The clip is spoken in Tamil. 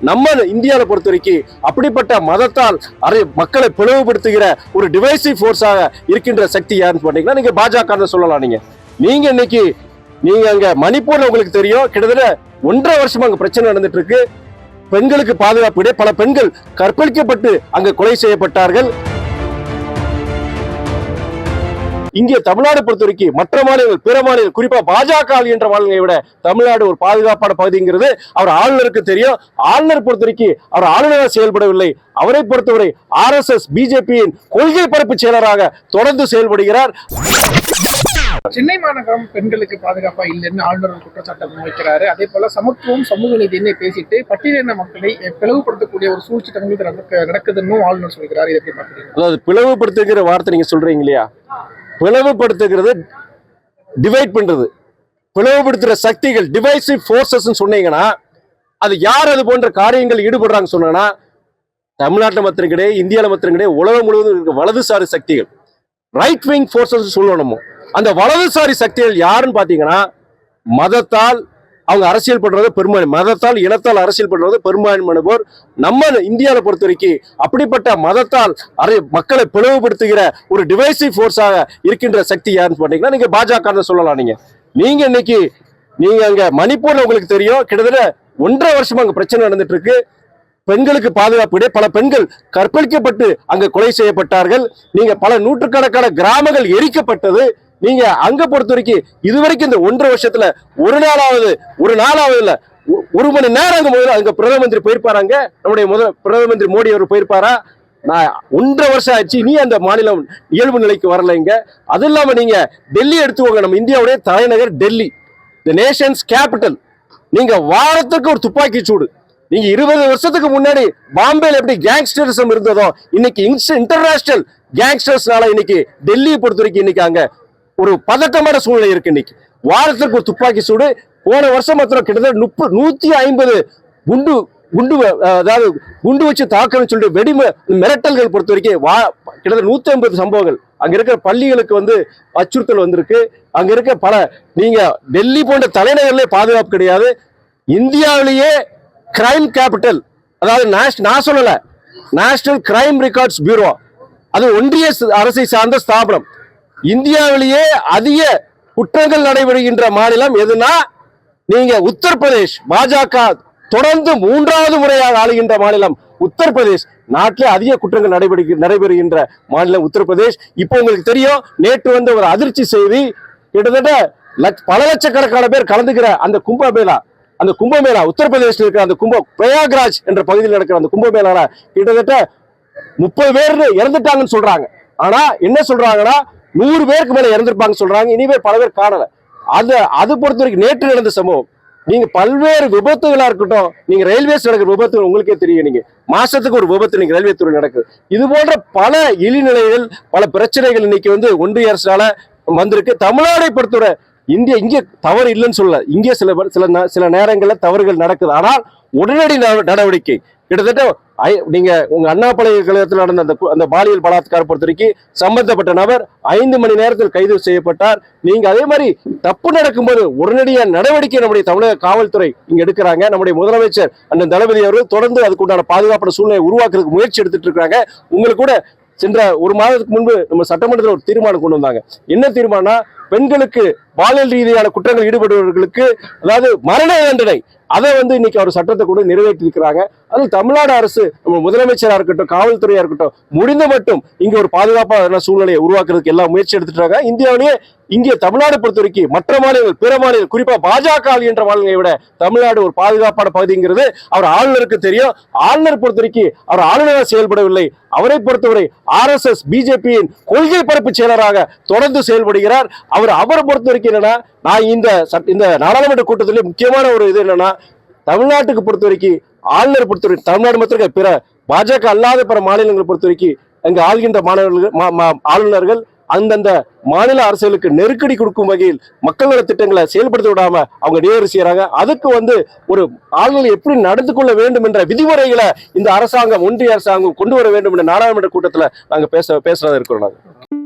நம்ம இந்தியாவை பொறுத்த வரைக்கும் அப்படிப்பட்ட மதத்தால் அரை மக்களை பிளவுபடுத்துகிற ஒரு டிவைசிவ் ஃபோர்ஸாக இருக்கின்ற சக்தி யாருன்னு பார்த்தீங்கன்னா நீங்க பாஜக சொல்லலாம் நீங்க. நீங்க இன்னைக்கு நீங்க அங்க மணிப்பூர்ல உங்களுக்கு தெரியும் கிட்டத்தட்ட ஒன்றரை வருஷமா அங்க பிரச்சனை நடந்துட்டு இருக்கு. பெண்களுக்கு பாதுகாப்பு இடையே பல பெண்கள் கற்பழிக்கப்பட்டு அங்க கொலை செய்யப்பட்டார்கள். இங்கே தமிழ்நாடு பொறுத்த வரைக்கும் மற்ற மாநிலங்கள் பிற மாநிலங்கள் குறிப்பா பாஜக என்ற மாநிலங்களை விட தமிழ்நாடு ஒரு பாதுகாப்பான பகுதிங்கிறது அவர் ஆளுநருக்கு தெரியும். ஆளுநர் பொறுத்த வரைக்கும் அவர் ஆளுநராக செயல்படவில்லை. அவரை பொறுத்தவரை ஆர் எஸ் எஸ் பிஜேபியின் கொள்கை பரப்பு செயலராக தொடர்ந்து செயல்படுகிறார். சென்னை மாநகரம் பெண்களுக்கு பாதுகாப்பா இல்லைன்னு ஆளுநர் குற்றச்சாட்டை முன்வைக்கிறாரு. அதே போல சமத்துவம் சமூக நீதினு பேசிட்டு பட்டியலின மக்களை பிளவுபடுத்தக்கூடிய ஒரு சூழ்ச்சி நடக்க- நடக்குதுன்னு ஆளுநர் சொல்கிறார். இதை அதாவது பிளவுபடுத்துகிற வார்த்தை நீங்க சொல்றீங்க இல்லையா? பிளவுபடுத்துகிறது டிவைட் பண்றது. பிளவுபடுத்துற சக்திகள் டிவைசிவ் ஃபோர்ஸஸ் சொன்னீங்கன்னா அது யார் அது போன்ற காரியங்கள் ஈடுபடுறாங்க சொன்னா தமிழ்நாட்டில் மாத்திரம் கிடையாது இந்தியாவில் மாத்திரம் கிடையாது உலகம் முழுவதும் இருக்க வலதுசாரி சக்திகள். ரைட் விங் ஃபோர்ஸஸ் சொல்லணும் அந்த வலதுசாரி சக்திகள் யாருன்னு பார்த்தீங்கன்னா மதத்தால் அவங்க அரசியல் பண்றது பெரும்பான்மை மதத்தால் இனத்தால் அரசியல் பண்றது பெரும்பான்மையான போர் நம்ம இந்தியாவை பொறுத்த வரைக்கும் அப்படிப்பட்ட மதத்தால் அரை மக்களை பிளவுபடுத்துகிற ஒரு டிவைசிவ் ஃபோர்ஸாக இருக்கின்ற சக்தி யாருன்னு பார்த்தீங்கன்னா நீங்க பாஜக சொல்லலாம் நீங்க. நீங்க இன்னைக்கு நீங்க அங்க மணிப்பூர்ல உங்களுக்கு தெரியும் கிட்டத்தட்ட ஒன்றரை வருஷமா அங்க பிரச்சனை நடந்துட்டு இருக்கு பெண்களுக்கு பாதுகாப்பு இடையே பல பெண்கள் கற்பழிக்கப்பட்டு அங்க கொலை செய்யப்பட்டார்கள். நீங்க பல நூற்றுக்கணக்கான கிராமங்கள் எரிக்கப்பட்டது. நீங்க அங்க பொறுத்த வரைக்கும் இதுவரைக்கும் இந்த ஒன்றரை வருஷத்துல ஒரு நாளாவது ஒரு நாளாவது இல்ல ஒரு மணி நேரம் அங்க முதல்ல அங்க பிரதம மந்திரி போயிருப்பாராங்க? நம்முடைய முதல் பிரதம மந்திரி மோடி அவர் போயிருப்பாரா? நான் ஒன்றரை வருஷம் ஆச்சு நீ அந்த மாநிலம் இயல்பு நிலைக்கு வரலைங்க அது இல்லாம நீங்க டெல்லி எடுத்துக்கோங்க நம்ம இந்தியாவுடைய தலைநகர் டெல்லி. த நேஷன்ஸ் கேபிட்டல் நீங்க வாரத்துக்கு ஒரு துப்பாக்கி சூடு. நீங்க இருபது வருஷத்துக்கு முன்னாடி பாம்பேல எப்படி கேங்ஸ்டரிசம் இருந்ததோ இன்னைக்கு இன்டர்நேஷனல் கேங்ஸ்டர்ஸ்னால இன்னைக்கு டெல்லியை பொறுத்த வரைக்கும் இன்னைக்கு அங்க ஒரு பதட்டமான சூழ்நிலை இருக்கு இன்னைக்கு. வாரத்துக்கு ஒரு துப்பாக்கி சூடு. போன வருஷம் மாத்திரம் கிட்டத்தட்ட முப்பது நூத்தி ஐம்பது குண்டு குண்டு அதாவது குண்டு வச்சு தாக்கணும்னு சொல்லிட்டு வெடி மிரட்டல்கள் பொறுத்த வரைக்கும் வா கிட்டத்தட்ட நூத்தி ஐம்பது சம்பவங்கள். அங்க இருக்கிற பள்ளிகளுக்கு வந்து அச்சுறுத்தல் வந்திருக்கு. அங்க இருக்க பல நீங்க டெல்லி போன்ற தலைநகர்ல பாதுகாப்பு கிடையாது. இந்தியாவிலேயே கிரைம் கேபிட்டல் அதாவது நேஷ்- நான் சொல்லல நேஷனல் கிரைம் ரெக்கார்ட்ஸ் பியூரோ அது ஒன்றிய அரசை சார்ந்த ஸ்தாபனம். இந்தியாவிலேயே அதிக குற்றங்கள் நடைபெறுகின்ற மாநிலம் எதுனா நீங்க உத்தரப்பிரதேஷ் பாஜக தொடர்ந்து மூன்றாவது முறையாக ஆளுகின்ற மாநிலம் உத்தரப்பிரதேஷ். நாட்டிலே அதிக குற்றங்கள் நடைபெறு நடைபெறுகின்ற மாநிலம் உத்தரப்பிரதேஷ். இப்போ உங்களுக்கு தெரியும் நேற்று வந்த ஒரு அதிர்ச்சி செய்தி கிட்டத்தட்ட லட்ச- பல லட்சக்கணக்கான பேர் கலந்துக்கிற அந்த கும்பமேளா அந்த கும்பமேளா உத்தரப்பிரதேசில் இருக்கிற அந்த கும்ப பிரயாக்ராஜ் என்ற பகுதியில் நடக்கிற அந்த கும்பமேளால கிட்டத்தட்ட முப்பது பேர் இறந்துட்டாங்கன்னு சொல்றாங்க. ஆனா என்ன சொல்றாங்கன்னா நூறு பேருக்கு மேல இறந்திருப்பாங்க சொல்றாங்க. இனிமே பல பேர் காணல. அது அது பொறுத்த வரைக்கும் நேற்று நடந்த சம்பவம். நீங்க பல்வேறு விபத்துகளா இருக்கட்டும் நீங்க ரயில்வேஸ் நடக்கிற விபத்து உங்களுக்கே தெரியும். நீங்க மாசத்துக்கு ஒரு விபத்து நீங்க ரயில்வே துறை நடக்குது. இது போன்ற பல இழிநிலைகள் பல பிரச்சனைகள் இன்னைக்கு வந்து ஒன்றிய அரசால வந்திருக்கு. தமிழ்நாடை பொறுத்தவரை இந்தியா இங்கே தவறு இல்லைன்னு சொல்லல. இங்கே சில சில சில நேரங்களில் தவறுகள் நடக்குது. ஆனால் உடனடி நட- நடவடிக்கை கிட்டத்தட்ட நீங்க உங்க அண்ணா பல்கலைக்கழகத்தில் நடந்த அந்த அந்த பாலியல் பலாத்கார பொறுத்த வரைக்கும் சம்பந்தப்பட்ட நபர் ஐந்து மணி நேரத்தில் கைது செய்யப்பட்டார். நீங்க அதே மாதிரி தப்பு நடக்கும்போது உடனடியாக நடவடிக்கை நம்முடைய தமிழக காவல்துறை இங்க எடுக்கிறாங்க. நம்முடைய முதலமைச்சர் அண்ணன் தளபதி அவர்கள் தொடர்ந்து அதுக்குண்டான பாதுகாப்பான சூழ்நிலை உருவாக்குறதுக்கு முயற்சி எடுத்துட்டு இருக்காங்க. உங்களுக்கு கூட சென்ற ஒரு மாதத்துக்கு முன்பு நம்ம சட்டமன்றத்தில் ஒரு தீர்மானம் கொண்டு வந்தாங்க. என்ன தீர்மானம்னா பெண்களுக்கு பாலியல் ரீதியான குற்றங்கள் ஈடுபடுபவர்களுக்கு அதாவது மரண தண்டனை அதை வந்து இன்னைக்கு அவர் சட்டத்தை கூட நிறைவேற்றியிருக்கிறாங்க. அதில் தமிழ்நாடு அரசு நம்ம முதலமைச்சராக இருக்கட்டும் காவல்துறையா இருக்கட்டும் முடிந்த மட்டும் இங்க ஒரு பாதுகாப்பான சூழ்நிலையை உருவாக்குறதுக்கு எல்லா முயற்சி எடுத்துட்டு இந்தியாவிலேயே இங்கே தமிழ்நாடு பொறுத்த வரைக்கும் மற்ற மாநிலங்கள் பிற மாநிலங்கள் குறிப்பா பாஜக என்ற மாநிலங்களை விட தமிழ்நாடு ஒரு பாதுகாப்பான பகுதிங்கிறது அவர் ஆளுநருக்கு தெரியும். ஆளுநர் பொறுத்த வரைக்கும் அவர் ஆளுநராக செயல்படவில்லை. அவரை பொறுத்தவரை ஆர் எஸ் எஸ் பிஜேபியின் கொள்கை பரப்பு செயலராக தொடர்ந்து செயல்படுகிறார். அவர் அவரை பொறுத்த வரைக்கும் என்னன்னா நான் இந்த சட்ட- இந்த நாடாளுமன்ற கூட்டத்திலே முக்கியமான ஒரு இது என்னன்னா தமிழ்நாட்டுக்கு பொறுத்த வரைக்கும் ஆளுநர் பொறுத்த வரைக்கும் தமிழ்நாடு மட்டும் பிற பாஜக அல்லாத பிற மாநிலங்களை பொறுத்த வரைக்கும் அங்கு ஆள்கின்ற மாணவர்கள் மா- மா- ஆளுநர்கள் அந்தந்த மாநில அரசுகளுக்கு நெருக்கடி கொடுக்கும் வகையில் மக்கள் நல திட்டங்களை செயல்படுத்த விடாம அவங்க நேரு செய்யறாங்க அதுக்கு வந்து ஒரு ஆளுநர் எப்படி நடந்து கொள்ள வேண்டும் என்ற விதிமுறைகளை இந்த அரசாங்கம் ஒன்றிய அரசாங்கம் கொண்டு வர வேண்டும் என்ற நாடாளுமன்ற கூட்டத்தில் நாங்கள் பேச பேசுறதா இருக்கிறோம் நாங்கள்